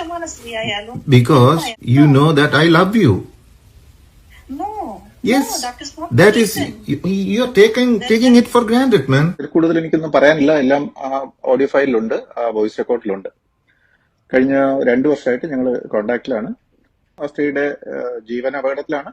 പുരുഷமான സ്ത്രീയായാലും Because you know. that I love you. no. Yes, no, that is not that is, you, you're taking, taking it for granted, man. കൂടുതൽ എനിക്കൊന്നും പറയാനില്ല. എല്ലാം ആ audio ഫയലിലുണ്ട് ആ voice റെക്കോർഡിലുണ്ട് കഴിഞ്ഞ രണ്ടു വർഷമായിട്ട് ഞങ്ങൾ കോണ്ടാക്റ്റിലാണ് ആ സ്ത്രീയുടെ ജീവൻ അപകടത്തിലാണ്.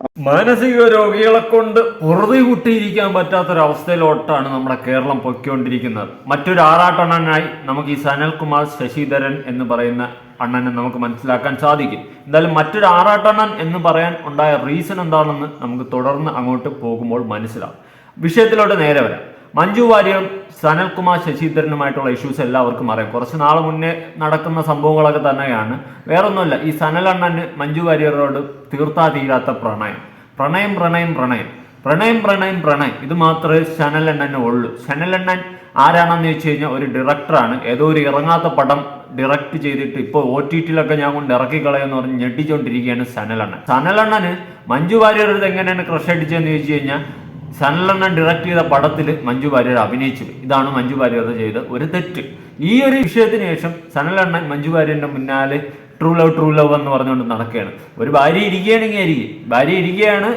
മാനസിക രോഗികളെ കൊണ്ട് പുറതി കുട്ടിയിരിക്കാൻ പറ്റാത്തൊരവസ്ഥയിലോട്ടാണ് നമ്മുടെ കേരളം പൊയ്ക്കൊണ്ടിരിക്കുന്നത്. മറ്റൊരു ആറാട്ടണ്ണനായി നമുക്ക് ഈ സനൽകുമാർ ശശിധരൻ എന്ന് പറയുന്ന അണ്ണനെ നമുക്ക് മനസ്സിലാക്കാൻ സാധിക്കും. എന്തായാലും മറ്റൊരു ആറാട്ടണ്ണൻ എന്ന് പറയാൻ ഉണ്ടായ റീസൺ എന്താണെന്ന് നമുക്ക് തുടർന്ന് അങ്ങോട്ട് പോകുമ്പോൾ മനസ്സിലാവും. വിഷയത്തിലോട്ട് നേരെ വരാം. മഞ്ജു വാര്യർ സനൽകുമാർ ശശിധരനുമായിട്ടുള്ള ഇഷ്യൂസ് എല്ലാവർക്കും അറിയാം. കുറച്ച് നാൾ മുന്നേ നടക്കുന്ന സംഭവങ്ങളൊക്കെ തന്നെയാണ്. വേറൊന്നുമല്ല ഈ സനലണ്ണന് മഞ്ജു വാര്യരോട് തീർത്താ തീരാത്ത പ്രണയം. പ്രണയം പ്രണയം പ്രണയം. പ്രണയം പ്രണയം പ്രണയം. ഇത് മാത്രമേ ശനലണ്ണന് ഉള്ളൂ. ശനലണ്ണൻ ആരാണെന്ന് വെച്ച് കഴിഞ്ഞാൽ ഒരു ഡയറക്ടറാണ് ഏതോ ഒരു ഇറങ്ങാത്ത പടം ഡയറക്റ്റ് ചെയ്തിട്ട് ഇപ്പോൾ ഒ ടി ടിയിലൊക്കെ ഞാൻ കൊണ്ട് ഇറക്കി കളയെന്ന് പറഞ്ഞ് ഞെട്ടിച്ചുകൊണ്ടിരിക്കുകയാണ് സനലണ്ണൻ. സനലണ്ണന് മഞ്ജു വാര്യർ ഇത് എങ്ങനെയാണ് ക്രഷ് അടിച്ചതെന്ന് ചോദിച്ചു കഴിഞ്ഞാൽ സനലണ്ണൻ ഡയറക്ട് ചെയ്ത പടത്തിൽ മഞ്ജു വാര്യർ അഭിനയിച്ചത് ഇതാണ് മഞ്ജു വാര്യർ ചെയ്ത ഒരു തെറ്റ്. ഈ ഒരു വിഷയത്തിന് ശേഷം സനലണ്ണൻ മഞ്ജു വാര്യന്റെ മുന്നാലെ ട്രൂ ലവ് ട്രൂ ലവ് എന്ന് പറഞ്ഞുകൊണ്ട് നടക്കുകയാണ്. ഒരു ഭാര്യ ഇരിക്കുകയാണെങ്കിൽ ആയിരിക്കും. ഭാര്യ ഇരിക്കുകയാണ്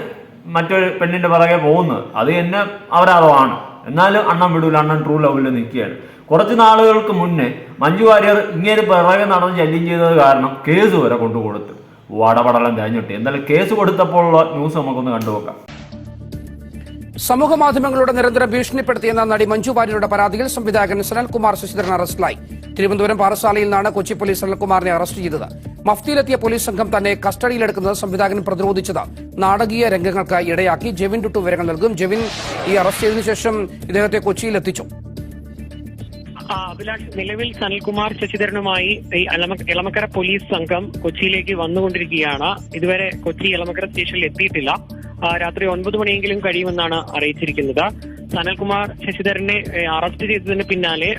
മറ്റൊരു പെണ്ണിന്റെ പുറകെ പോകുന്നത്. അത് തന്നെ അവരറിവാണ് എന്നാലും അണ്ണൻ വിടൂല. അണ്ണൻ ട്രൂ ലവിൽ നിൽക്കുകയാണ്. കുറച്ച് നാളുകൾക്ക് മുന്നേ മഞ്ജു വാര്യർ ഇങ്ങനെ പിറകെ നടന്ന് ശല്യം ചെയ്തത് കാരണം കേസ് വരെ കൊണ്ടുകൊടുത്തു. വടപടലം തേഞ്ഞിട്ട് എന്തായാലും കേസ് കൊടുത്തപ്പോഴുള്ള ന്യൂസ് നമുക്കൊന്ന് കണ്ടുപോക്കാം സമൂഹ മാധ്യമങ്ങളുടെ നിരന്തരം ഭീഷണിപ്പെടുത്തിയെന്ന നടി മഞ്ജു വാര്യരുടെ പരാതിയിൽ സംവിധായകൻ സനൽകുമാർ ശശിധരൻ അറസ്റ്റിലായി. തിരുവനന്തപുരം പാറശാലയിൽ നിന്നാണ് കൊച്ചി പോലീസ് സനൽകുമാറിനെ അറസ്റ്റ് ചെയ്തത്. മഫ്തിയിലെത്തിയ പോലീസ് സംഘം തന്നെ കസ്റ്റഡിയിലെടുക്കുന്നത് സംവിധായകൻ പ്രതിരോധിച്ചത്. നാടകീയ രംഗങ്ങൾക്ക് ഇടയാക്കി ജെവിൻ ടുട്ടു വിവരങ്ങൾ നൽകും. ജെവിൻ ഈ അറസ്റ്റ് ചെയ്തതിനു ശേഷം ഇദ്ദേഹത്തെ കൊച്ചിയിൽ എത്തിച്ചു അഭിലാഷ് നിലവിൽ സനൽകുമാർ ശശിധരനുമായി എളമക്കര പോലീസ് സംഘം കൊച്ചിയിലേക്ക് വന്നുകൊണ്ടിരിക്കുകയാണ്. ഇതുവരെ കൊച്ചി എളമക്കര സ്റ്റേഷനിൽ എത്തിയിട്ടില്ല. രാത്രി ഒൻപത് മണിയെങ്കിലും കഴിയുമെന്നാണ് അറിയിച്ചിരിക്കുന്നത്. സനൽകുമാർ ശശിധരനെ അറസ്റ്റ് ചെയ്തതിന് പിന്നാലെ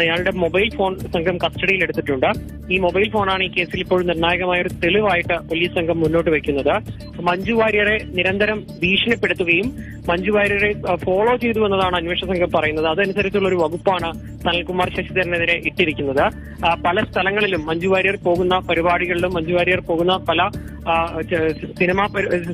അയാളുടെ മൊബൈൽ ഫോൺ സംഘം കസ്റ്റഡിയിൽ എടുത്തിട്ടുണ്ട്. ഈ മൊബൈൽ ഫോണാണ് ഈ കേസിൽ ഇപ്പോൾ നിർണായകമായ ഒരു തെളിവായിട്ട് പോലീസ് സംഘം മുന്നോട്ട് വെക്കുന്നത്. മഞ്ജു വാര്യരെ നിരന്തരം ഭീഷണിപ്പെടുത്തുകയും മഞ്ജു വാര്യരെ ഫോളോ ചെയ്തു എന്നതാണ് അന്വേഷണ സംഘം പറയുന്നത്. അതനുസരിച്ചുള്ള ഒരു വകുപ്പാണ് സനൽകുമാർ ശശിധരനെതിരെ ഇട്ടിരിക്കുന്നത്. പല സ്ഥലങ്ങളിലും മഞ്ജു വാര്യർ പോകുന്ന പരിപാടികളിലും മഞ്ജു വാര്യർ പോകുന്ന പല സിനിമ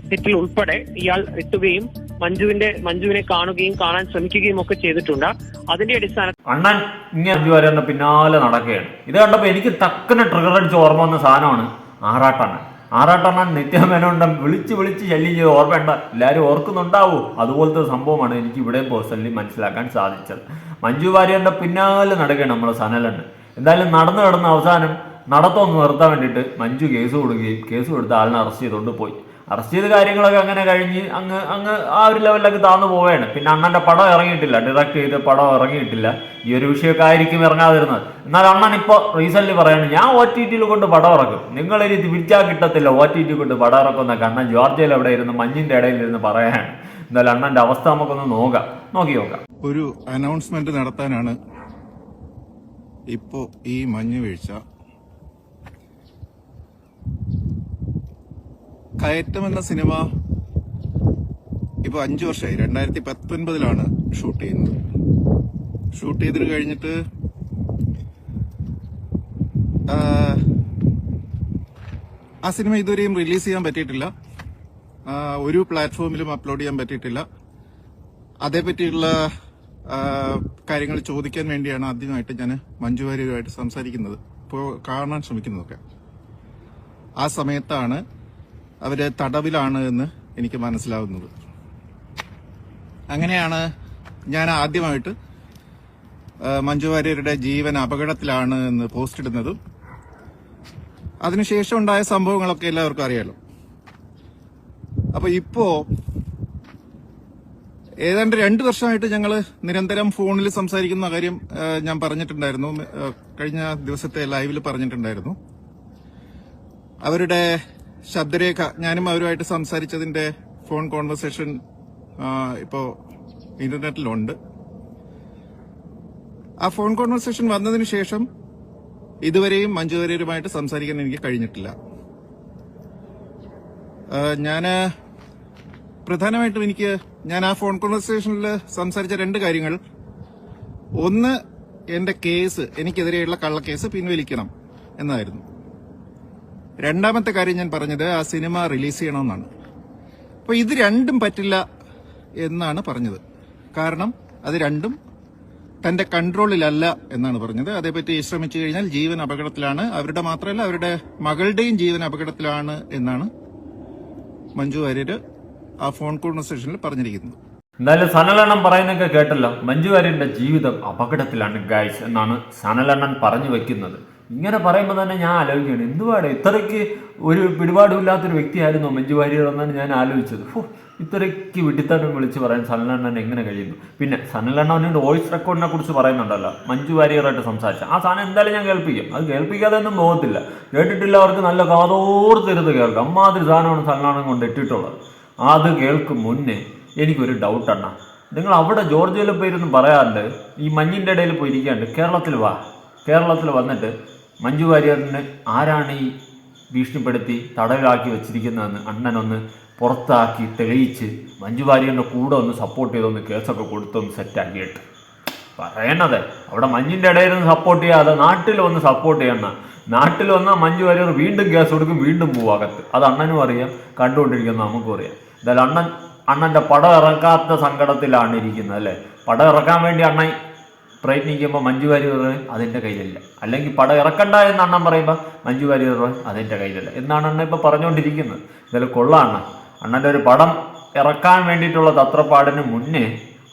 സെറ്റിൽ ഉൾപ്പെടെ ഇയാൾ എത്തുകയും മഞ്ജുവിന്റെ മഞ്ജുവിനെ കാണുകയും കാണാൻ ശ്രമിക്കുകയും ഒക്കെ ചെയ്തിട്ടുണ്ട്. അതിന്റെ അടിസ്ഥാനത്തിൽ അണ്ണൻ ഇങ്ങനെ അഞ്ചു വരെ പിന്നാലെ നടക്കുകയാണ്. ഇത് കണ്ടപ്പോൾ എനിക്ക് തക്കനെ ട്രിഗർ അടിച്ച് ഓർമ്മ വന്ന സാധനമാണ് ആറാട്ടണ്ണൻ. ആറാട്ടണ്ണൻ നിത്യമേനോണ്ടം വിളിച്ച് വിളിച്ച് ശല്യം ചെയ്ത് ഓർമ്മയുണ്ട എല്ലാവരും ഓർക്കുന്നുണ്ടാവൂ. അതുപോലത്തെ സംഭവമാണ് എനിക്ക് ഇവിടെ പേഴ്സണലി മനസ്സിലാക്കാൻ സാധിച്ചത്. മഞ്ജു വാര്യറിന്റെ പിന്നാലെ നടക്കുകയാണ് നമ്മുടെ സനലണ് എന്തായാലും നടന്നു കിടന്ന അവസാനം നടത്തമൊന്ന് നിർത്താൻ വേണ്ടിയിട്ട് മഞ്ജു കേസ് കൊടുക്കുകയും കേസ് കൊടുത്ത് ആളിനെ അറസ്റ്റ് ചെയ്തുകൊണ്ട് പോയി. അറസ്റ്റ് ചെയ്ത കാര്യങ്ങളൊക്കെ അങ്ങനെ കഴിഞ്ഞ് അങ്ങ് അങ്ങ് ആ ഒരു ലെവലിലൊക്കെ താന്നു പോവുകയാണ്. പിന്നെ അണ്ണന്റെ പടം ഇറങ്ങിയിട്ടില്ല. ഡിറക്റ്റ് ചെയ്ത് പടം ഇറങ്ങിയിട്ടില്ല. ഈ ഒരു വിഷയമൊക്കെ ആയിരിക്കും ഇറങ്ങാതിരുന്നത്. എന്നാൽ അണ്ണൻ ഇപ്പോൾ റീസെന്റ് പറയാണ് ഞാൻ ഒ ടി ടിയിൽ കൊണ്ട് പടം ഇറക്കും. നിങ്ങൾ ഇനി തിരിച്ചാൽ കിട്ടത്തില്ല ഒ ടി ടി കൊണ്ട് പടം ഇറക്കുന്നൊക്കെ അണ്ണൻ ജോർജിയയിൽ അവിടെ ഇരുന്ന് മഞ്ഞിന്റെ ഇടയിൽ ഇരുന്ന് പറയാണ്. എന്നാൽ അണ്ണന്റെ അവസ്ഥ നമുക്കൊന്ന് നോക്കാം. നോക്കി നോക്കാം. ഒരു അനൗൺസ്മെന്റ് നടത്താനാണ് ഇപ്പോ ഈ മഞ്ഞ് വീഴ്ച കയറ്റം എന്ന സിനിമ ഇപ്പൊ അഞ്ചു വർഷമായി രണ്ടായിരത്തി പത്തൊൻപതിലാണ് ഷൂട്ട് ചെയ്യുന്നത്. ഷൂട്ട് ചെയ്തിട്ട് കഴിഞ്ഞിട്ട് ആ, സിനിമ ഇതുവരെയും റിലീസ് ചെയ്യാൻ പറ്റിയിട്ടില്ല. ഒരു പ്ലാറ്റ്ഫോമിലും അപ്ലോഡ് ചെയ്യാൻ പറ്റിയിട്ടില്ല. അതേപറ്റിയുള്ള കാര്യങ്ങൾ ചോദിക്കാൻ വേണ്ടിയാണ് ആദ്യമായിട്ട് ഞാൻ മഞ്ജു വാര്യരുമായിട്ട് സംസാരിക്കുന്നത്. ഇപ്പോൾ കാണാൻ ശ്രമിക്കുന്നതൊക്കെ. ആ സമയത്താണ് അവർ തടവിലാണ് എന്ന് എനിക്ക് മനസ്സിലാവുന്നത്. അങ്ങനെയാണ് ഞാൻ ആദ്യമായിട്ട് മഞ്ജു വാര്യരുടെ ജീവൻ അപകടത്തിലാണ് എന്ന് പോസ്റ്റ് ഇടുന്നതും അതിനുശേഷം ഉണ്ടായ സംഭവങ്ങളൊക്കെ എല്ലാവർക്കും അറിയാലോ. അപ്പൊ ഇപ്പോ ഏതാണ്ട് രണ്ടു വർഷമായിട്ട് ഞങ്ങൾ നിരന്തരം ഫോണിൽ സംസാരിക്കുന്ന കാര്യം ഞാൻ പറഞ്ഞിട്ടുണ്ടായിരുന്നു. കഴിഞ്ഞ ദിവസത്തെ ലൈവിൽ പറഞ്ഞിട്ടുണ്ടായിരുന്നു. അവരുടെ ശബ്ദരേഖ ഞാനും അവരുമായിട്ട് സംസാരിച്ചതിന്റെ ഫോൺ കോൺവെർസേഷൻ ഇപ്പോ ഇന്റർനെറ്റിലുണ്ട് ആ ഫോൺ കോൺവെർസേഷൻ വന്നതിന് ശേഷം ഇതുവരെയും മഞ്ജു വാര്യരുമായിട്ട് സംസാരിക്കാൻ എനിക്ക് കഴിഞ്ഞിട്ടില്ല. ഞാൻ പ്രധാനമായിട്ടും എനിക്ക് ഞാൻ ആ ഫോൺ കോൺവെർസേഷനിൽ സംസാരിച്ച രണ്ട് കാര്യങ്ങൾ. ഒന്ന് എന്റെ കേസ് എനിക്കെതിരെയുള്ള കള്ളക്കേസ് പിൻവലിക്കണം എന്നായിരുന്നു. രണ്ടാമത്തെ കാര്യം ഞാൻ പറഞ്ഞത് ആ സിനിമ റിലീസ് ചെയ്യണമെന്നാണ്. അപ്പോൾ ഇത് രണ്ടും പറ്റില്ല എന്നാണ് പറഞ്ഞത്. കാരണം അത് രണ്ടും തന്റെ കൺട്രോളിലല്ല എന്നാണ് പറഞ്ഞത്. അതേപറ്റി ശ്രമിച്ചു കഴിഞ്ഞാൽ ജീവൻ അപകടത്തിലാണ്. അവരുടെ മാത്രമല്ല അവരുടെ മകളുടെയും ജീവൻ അപകടത്തിലാണ് എന്നാണ് മഞ്ജു വാര്യർ ആ ഫോൺ കോൺവെർസേഷനിൽ പറഞ്ഞിരിക്കുന്നത്. എന്തായാലും സനലണ്ണൻ പറയുന്നൊക്കെ കേട്ടല്ലോ. മഞ്ജു വാര്യന്റെ ജീവിതം അപകടത്തിലാണ് ഗൈസ് എന്നാണ് സനലണ്ണൻ പറഞ്ഞു വെക്കുന്നത്. ഇങ്ങനെ പറയുമ്പോൾ തന്നെ ഞാൻ ആലോചിക്കുകയാണ്. എന്തുവാണ് ഇത്രയ്ക്ക് ഒരു പിടിപാടുമില്ലാത്തൊരു വ്യക്തിയായിരുന്നു മഞ്ജു വാര്യർ എന്നാണ് ഞാൻ ആലോചിച്ചത്. ഓ ഇത്രയ്ക്ക് വിട്ടിത്തട്ടം വിളിച്ച് പറയാൻ സനലണ്ണൻ എങ്ങനെ കഴിയുന്നു? പിന്നെ സനലണ്ണന്റെ വോയിസ് റെക്കോർഡിനെ കുറിച്ച് പറയുന്നുണ്ടല്ലോ മഞ്ജു വാര്യറായിട്ട് സംസാരിച്ച. ആ സാധനം എന്തായാലും ഞാൻ കേൾപ്പിക്കും. അത് കേൾപ്പിക്കാതെ ഒന്നും പോകത്തില്ല. കേട്ടിട്ടില്ല അവർക്ക് നല്ല കാതോർത്തിരുന്ന് കേൾക്കാം. അമ്മാതിരി സാധനമാണ് സനലണ്ണൻ കൊണ്ട് ഇട്ടിട്ടുള്ളത്. അത് കേൾക്കും മുന്നേ എനിക്കൊരു ഡൗട്ട് അണ്ണ. നിങ്ങൾ അവിടെ ജോർജിയയിൽ പോയിരുന്ന് പറയാറുണ്ട് ഈ മഞ്ഞിന്റെ ഇടയിൽ പോയിരിക്കാണ്ട് കേരളത്തിൽ വാ. കേരളത്തിൽ വന്നിട്ട് മഞ്ജു വാര്യറിന് ആരാണ് ഈ ഭീഷണിപ്പെടുത്തി തടവിലാക്കി വെച്ചിരിക്കുന്നതെന്ന് അണ്ണനൊന്ന് പുറത്താക്കി തെളിയിച്ച് മഞ്ജു വാര്യറിന്റെ കൂടെ ഒന്ന് സപ്പോർട്ട് ചെയ്തൊന്ന് കേസൊക്കെ കൊടുത്തൊന്ന് സെറ്റാക്കിയിട്ട് പറയണത് അവിടെ മഞ്ഞിന്റെ ഇടയിൽ നിന്ന് സപ്പോർട്ട് ചെയ്യാതെ നാട്ടിൽ വന്ന് സപ്പോർട്ട് ചെയ്യണം നാട്ടിൽ വന്നാൽ മഞ്ജു വാര്യർ വീണ്ടും കേസ് കൊടുക്കും വീണ്ടും പോവും അകത്ത്. അത് അണ്ണനും അറിയാം കണ്ടുകൊണ്ടിരിക്കുന്ന നമുക്കും അറിയാം. എന്തായാലും അണ്ണൻ അണ്ണന്റെ പടം ഇറക്കാത്ത സങ്കടത്തിലാണ് ഇരിക്കുന്നത് അല്ലേ? പടം ഇറക്കാൻ വേണ്ടി അണ്ണൻ പ്രയത്നിക്കുമ്പോൾ മഞ്ജു വാര്യർ പറയും അതിന്റെ കയ്യിലില്ല. അല്ലെങ്കിൽ പടം ഇറക്കണ്ട എന്ന് അണ്ണൻ പറയുമ്പോൾ മഞ്ജു വാര്യർ പറയും അതിന്റെ കയ്യിലില്ല. എന്നാണ് അണ്ണൻ ഇപ്പോൾ പറഞ്ഞുകൊണ്ടിരിക്കുന്നത്. ഇതിൽ കൊള്ളാണ്. അണ്ണൻ അണ്ണന്റെ ഒരു പടം ഇറക്കാൻ വേണ്ടിയിട്ടുള്ള തത്രപ്പാടിന് മുന്നേ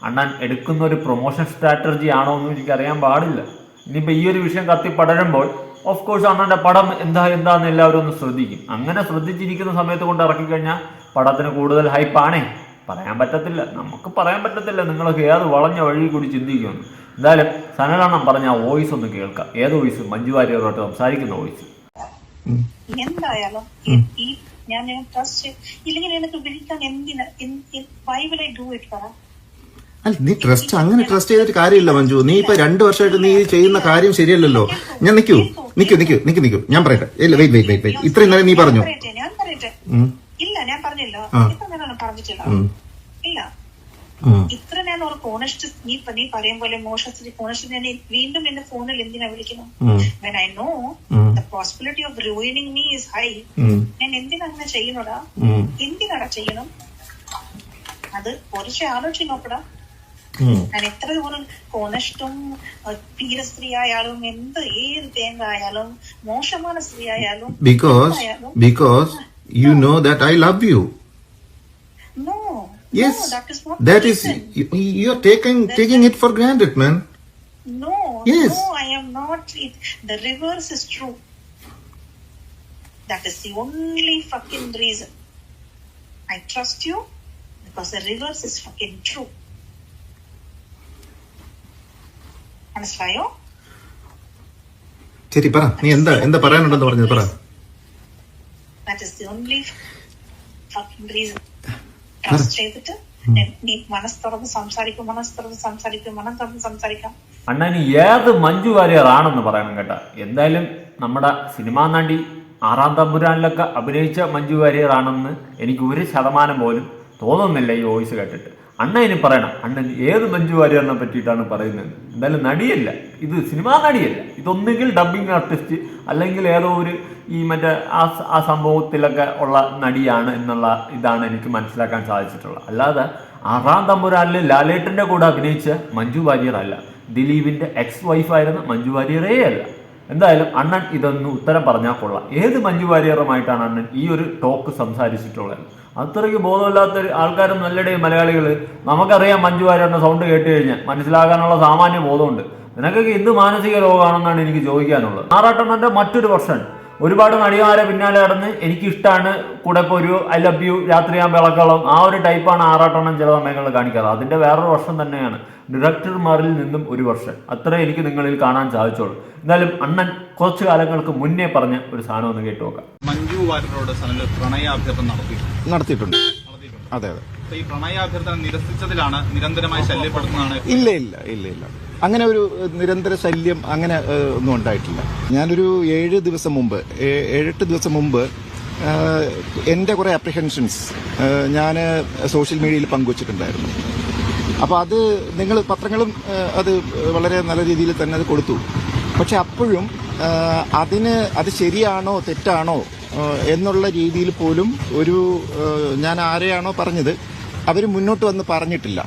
അണ്ണൻ എടുക്കുന്ന ഒരു പ്രൊമോഷൻ സ്ട്രാറ്റജി ആണോ എന്ന് എനിക്കറിയാൻ പാടില്ല. ഇനിയിപ്പോൾ ഈ ഒരു വിഷയം കത്തി പടരുമ്പോൾ ഓഫ് കോഴ്സ് അണ്ണന്റെ പടം എന്താ എന്താന്ന് എല്ലാവരും ഒന്ന് ശ്രദ്ധിക്കും. അങ്ങനെ ശ്രദ്ധിച്ചിരിക്കുന്ന സമയത്ത് കൊണ്ട് ഇറക്കിക്കഴിഞ്ഞാൽ പടത്തിന് കൂടുതൽ ഹൈപ്പാണേ പറയാൻ പറ്റത്തില്ല. നമുക്ക് പറയാൻ പറ്റത്തില്ല. നിങ്ങളൊക്കെ ഏത് വളഞ്ഞ വഴി കൂടി ചിന്തിക്കുമെന്ന്. എന്തായാലും സനലണ്ണം പറഞ്ഞ ആ വോയിസ് ഒന്ന് കേൾക്കാം. ഏത് വോയിസ് മഞ്ജു വാര്യരോട്ട് സംസാരിക്കുന്ന വോയിസ് എന്തായാലും ഈ- ഈ ഞാൻ ട്രസ്റ്റ് ഇല്ലെങ്കിൽ എനിക്ക് വിളിക്കാൻ എന്തിനാ? Why will I do it പറ? അല്ല നീ ട്രസ്റ്റ് അങ്ങനെ ട്രസ്റ്റ് ചെയ്തിട്ട് കാര്യമില്ല മഞ്ജു. നീ ഇപ്പൊ രണ്ടു വർഷമായിട്ട് നീ ചെയ്യുന്ന കാര്യം ശരിയല്ലല്ലോ. ഞാൻ നിക്കൂ. നിക്കൂ നിക്കൂ നിക്കൂ നിക്കൂ. ഞാൻ പറയട്ടെ. ഇല്ല വെയിറ്റ് വെയിറ്റ് വെയിറ്റ് വെയിറ്റ് ഇത്രയും നേരം നീ പറഞ്ഞു? ഇല്ല ഞാൻ പറഞ്ഞില്ല. പറഞ്ഞിട്ടില്ല. ഇല്ല. ഇത്ര നേരം ഒരു കോണസ്റ്റ് നീ നീ പറയും പോലെ മോശത്തിൽ കോണസ്റ്റ് ഞാൻ വീണ്ടും എന്റെ ഫോണിൽ എന്തിനാ വിളിക്കുന്നു? know ഉം. the possibility of ruining me is high. ഉം, ഞാൻ എന്തിനാ അങ്ങനെ ചെയ്യുന്നടാ? എന്തിനാടാ ചെയ്യണം? അത് കുറച്ച് ആലോചിച്ച് നോക്കടാ. ഞാൻ എത്ര ദൂരം സ്ത്രീ ആയാലും എന്ത് ഏത് തേങ്ങ ആയാലും മോശமான സ്ത്രീ ആയാലും. Because you know that I love you. no Yes, no, that is not that the is reason. you, you're taking taking it for granted, man. no Yes. no I am not it, the reverse is true that is the only fucking reason I trust you because the reverse is fucking true മനസ്സിലായോ ശരി പറ നീ എന്താ എന്താ പറയാനുണ്ടെന്ന് പറഞ്ഞത് പറ that is the only fucking reason Trust ചെയ്തിട്ട് നീ മനസ്സ് തുറന്ന് സംസാരിക്കും മനസ്സ് തുറന്ന് സംസാരിക്കും മനം തുറന്ന് സംസാരിക്കാം. അണ്ണന് ഏത് മഞ്ജു വാര്യർ ആണെന്ന് പറയണം കേട്ടോ. എന്തായാലും നമ്മുടെ സിനിമാ നടി ആറാം തമ്പുരാനിലൊക്കെ അഭിനയിച്ച മഞ്ജു വാര്യർ ആണെന്ന് എനിക്ക് ഒരു ശതമാനം പോലും തോന്നുന്നില്ല ഈ വോയിസ് കേട്ടിട്ട്. അണ്ണ ഇനി പറയണം. അണ്ണൻ ഏത് മഞ്ജു വാര്യറിനെ പറ്റിയിട്ടാണ് പറയുന്നത്. എന്തായാലും നടിയല്ല. ഇത് സിനിമാ നടിയല്ല. ഇതൊന്നുകിൽ ഡബ്ബിംഗ് ആർട്ടിസ്റ്റ് അല്ലെങ്കിൽ ഏതോ ഒരു ഈ മറ്റേ ആ ആ സംഭവത്തിലൊക്കെ ഉള്ള നടിയാണ് എന്നുള്ള ഇതാണ് എനിക്ക് മനസ്സിലാക്കാൻ സാധിച്ചിട്ടുള്ളത്. അല്ലാതെ ആറാം തമ്പുരാനിൽ ലാലേട്ടന്റെ കൂടെ അഭിനയിച്ച മഞ്ജു വാര്യർ അല്ല. ദിലീപിന്റെ എക്സ് വൈഫായിരുന്ന മഞ്ജു വാര്യറേ അല്ല. എന്തായാലും അണ്ണൻ ഇതൊന്ന് ഉത്തരം പറഞ്ഞാൽ കൊള്ളാം. ഏത് മഞ്ജു വാര്യറുമായിട്ടാണ് അണ്ണൻ ഈ ഒരു ടോക്ക് സംസാരിച്ചിട്ടുള്ളത്? അത്രയ്ക്ക് ബോധമില്ലാത്ത ആൾക്കാരും നല്ലടേ മലയാളികൾ നമുക്കറിയാം മഞ്ജു വാര്യറിന്റെ സൗണ്ട് കേട്ട് കഴിഞ്ഞാൽ മനസ്സിലാക്കാനുള്ള സാമാന്യ ബോധമുണ്ട്. നിനക്കൊക്കെ എന്ത് മാനസിക രോഗമാണെന്നാണ് എനിക്ക് ചോദിക്കാനുള്ളത്. ആറാട്ടണ്ണന്റെ മറ്റൊരു പ്രശ്നം ഒരുപാട് നടിമാരെ പിന്നാലെ കടന്ന് എനിക്കിഷ്ടമാണ് കൂടെ ഇപ്പോൾ ഒരു ഐ ലവ് യു രാത്രി ഞാൻ വിളക്കളം ആ ഒരു ടൈപ്പാണ് ആറാട്ടെണ്ണം ചില സമയങ്ങളിൽ കാണിക്കാറ്. അതിന്റെ വേറൊരു വർഷം തന്നെയാണ് ഡയറക്ടർമാരിൽ നിന്നും ഒരു വർഷം. അത്ര എനിക്ക് നിങ്ങളിൽ കാണാൻ സാധിച്ചോളൂ. എന്നാലും അണ്ണൻ കുറച്ചു കാലങ്ങൾക്ക് മുന്നേ പറഞ്ഞ ഒരു സാധനം ഒന്ന് കേട്ടു നോക്കാം. മഞ്ജു വാര്യരോട് പ്രണയാഭ്യർത്ഥന നടത്തി നടത്തിയിട്ടുണ്ട്. അതെ അതെ. ഈ പ്രണയാഭ്യർത്ഥന നിരസിച്ചതിലാണ് നിരന്തരമായി ശല്യപ്പെടുത്തുന്നതാണ് ഇല്ല ഇല്ല ഇല്ല ഇല്ല. അങ്ങനെ ഒരു നിരന്തര ശല്യം അങ്ങനെ ഒന്നും ഉണ്ടായിട്ടില്ല. ഞാനൊരു ഏഴ് ദിവസം മുമ്പ് ഏഴെട്ട് ദിവസം മുമ്പ് എന്റെ കുറേ അപ്രിഹെൻഷൻസ് ഞാൻ സോഷ്യൽ മീഡിയയിൽ പങ്കുവച്ചിട്ടുണ്ടായിരുന്നു. അപ്പോൾ അത് നിങ്ങൾ പത്രങ്ങളും അത് വളരെ നല്ല രീതിയിൽ തന്നെ അത് കൊടുത്തു. പക്ഷെ അപ്പോഴും അതിന് അത് ശരിയാണോ തെറ്റാണോ എന്നുള്ള രീതിയിൽ പോലും ഒരു ഞാൻ ആരെയാണോ പറഞ്ഞത് അവർ മുന്നോട്ട് വന്ന് പറഞ്ഞിട്ടില്ല.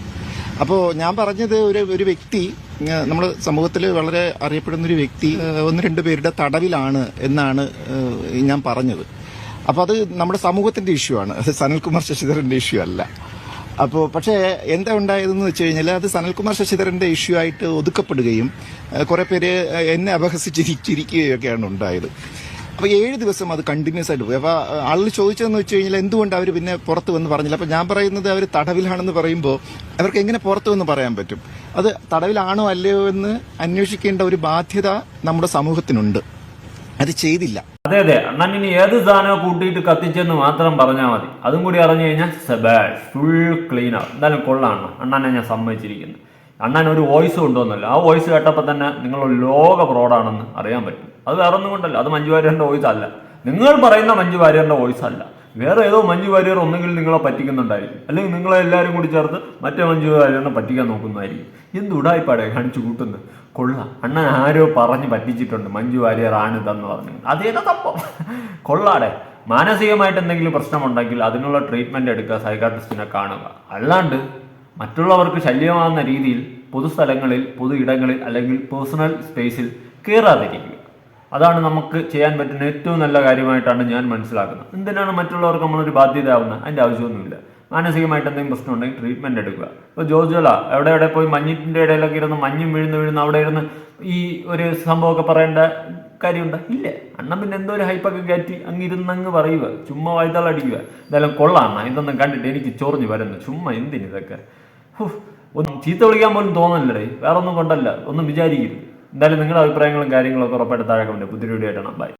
അപ്പോൾ ഞാൻ പറഞ്ഞത് ഒരു ഒരു വ്യക്തി നമ്മൾ സമൂഹത്തിൽ വളരെ അറിയപ്പെടുന്ന ഒരു വ്യക്തി ഒന്ന് രണ്ട് പേരുടെ തടവിലാണ് എന്നാണ് ഞാൻ പറഞ്ഞത്. അപ്പോൾ അത് നമ്മുടെ സമൂഹത്തിന്റെ ഇഷ്യൂ ആണ്. അത് സനൽകുമാർ ശശിധരന്റെ ഇഷ്യൂ അല്ല. അപ്പോൾ പക്ഷേ എന്താ ഉണ്ടായതെന്ന് വെച്ച് കഴിഞ്ഞാൽ അത് സനൽകുമാർ ശശിധരന്റെ ഇഷ്യൂ ആയിട്ട് ഒതുക്കപ്പെടുകയും കുറെ പേര് എന്നെ അപഹസിച്ചിരിക്കുകയൊക്കെയാണ് ഉണ്ടായത്. അപ്പോൾ ഏഴ് ദിവസം അത് കണ്ടിന്യൂസ് ആയിട്ട് പോയി. അപ്പോൾ ആളുകൾ ചോദിച്ചതെന്ന് വെച്ച് കഴിഞ്ഞാൽ എന്തുകൊണ്ട് അവർ പിന്നെ പുറത്ത് വന്ന് പറഞ്ഞില്ല? അപ്പോൾ ഞാൻ പറയുന്നത് അവർ തടവിലാണെന്ന് പറയുമ്പോൾ അവർക്ക് എങ്ങനെ പുറത്ത് വന്ന് പറയാൻ പറ്റും? അത് തടവിലാണോ അല്ലയോ എന്ന് അന്വേഷിക്കേണ്ട ഒരു ബാധ്യത നമ്മുടെ സമൂഹത്തിനുണ്ട്. അത് ചെയ്തില്ല. അതെ അതെ. അണ്ണൻ ഇനി ഏത് സാധനം കൂട്ടിയിട്ട് കത്തിച്ചെന്ന് മാത്രം പറഞ്ഞാൽ മതി. അതും കൂടി അറിഞ്ഞു കഴിഞ്ഞാൽ ഫുൾ ക്ലീൻ ആവും എന്തായാലും കൊള്ളാണ് അണ്ണനെ ഞാൻ സമ്മതിച്ചിരിക്കുന്നത് അണ്ണൻ ഒരു വോയിസ് കൊണ്ടുവന്നല്ലോ ആ വോയിസ് കേട്ടപ്പോൾ തന്നെ നിങ്ങൾ ഒരു ലോക ഫ്രോഡാണെന്ന് അറിയാൻ പറ്റും. അത് വേറെ ഒന്നും കൊണ്ടല്ല. അത് മഞ്ജു വാര്യറിന്റെ വോയിസ് അല്ല. നിങ്ങൾ പറയുന്ന മഞ്ജു വാര്യറിന്റെ വോയിസ് അല്ല. വേറെ ഏതോ മഞ്ജു വാര്യർ ഒന്നെങ്കിൽ നിങ്ങളെ പറ്റിക്കുന്നുണ്ടായിരിക്കും. അല്ലെങ്കിൽ നിങ്ങളെ എല്ലാവരും കൂടി ചേർത്ത് മറ്റേ മഞ്ജു വാര്യറിനെ പറ്റിക്കാൻ നോക്കുന്നതായിരിക്കും. എന്ത് ഉടായിപ്പാടെ കാണിച്ചു കൂട്ടുന്നത്. കൊള്ളാം. അണ്ണൻ ആരോ പറഞ്ഞ് പറ്റിച്ചിട്ടുണ്ട് മഞ്ജു വാര്യർ ആണ് ഇതെന്ന് പറഞ്ഞു. അതേതാ തപ്പം. കൊള്ളാടെ. മാനസികമായിട്ട് എന്തെങ്കിലും പ്രശ്നമുണ്ടെങ്കിൽ അതിനുള്ള ട്രീറ്റ്മെന്റ് എടുക്കുക സൈക്കാട്രിസ്റ്റിനെ കാണുക. അല്ലാണ്ട് മറ്റുള്ളവർക്ക് ശല്യമാകുന്ന രീതിയിൽ പൊതുസ്ഥലങ്ങളിൽ പൊതു ഇടങ്ങളിൽ അല്ലെങ്കിൽ പേഴ്സണൽ സ്പേസിൽ കയറാതിരിക്കുക അതാണ് നമുക്ക് ചെയ്യാൻ പറ്റുന്ന ഏറ്റവും നല്ല കാര്യമായിട്ടാണ് ഞാൻ മനസ്സിലാക്കുന്നത്. എന്തിനാണ് മറ്റുള്ളവർക്ക് നമ്മളൊരു ബാധ്യതയാവുന്നത്? അതിന്റെ ആവശ്യമൊന്നുമില്ല. മാനസികമായിട്ട് എന്തെങ്കിലും പ്രശ്നം ഉണ്ടെങ്കിൽ ട്രീറ്റ്മെന്റ് എടുക്കുക. ഇപ്പോൾ ജോർജോല എവിടെ എവിടെ പോയി മഞ്ഞിന്റെ ഇടയിലൊക്കെ ഇരുന്ന് മഞ്ഞും വീഴുന്ന വീഴുന്ന അവിടെ ഇരുന്ന് ഈ ഒരു സംഭവമൊക്കെ പറയേണ്ട കാര്യമുണ്ട്? ഇല്ല. അണ്ണൻ പിന്നെ എന്തോ ഒരു ഹൈപ്പൊക്കെ കയറ്റി അങ്ങിരുന്നങ്ങ് പറയുക. ചുമ്മാ വൈതളടിക്കുക എന്തായാലും കൊള്ളാണ് ഇതൊന്നും കണ്ടിട്ട് എനിക്ക് ചൊറിഞ്ഞു വരുന്നു ചുമ്മാ എന്തിന് ഇതൊക്കെ ഹോ, ഒന്നും ചീത്ത വിളിക്കാൻ പോലും തോന്നല്ലേ വേറെ ഒന്നും കൊണ്ടല്ല. ഒന്നും വിചാരിക്കരുത്. എന്തായാലും നിങ്ങളുടെ അഭിപ്രായങ്ങളും കാര്യങ്ങളും ഒക്കെ ഉറപ്പായിട്ട് താഴെ കമന്റ് പുതിയ വീഡിയോ ആയിട്ടാണ് ബൈ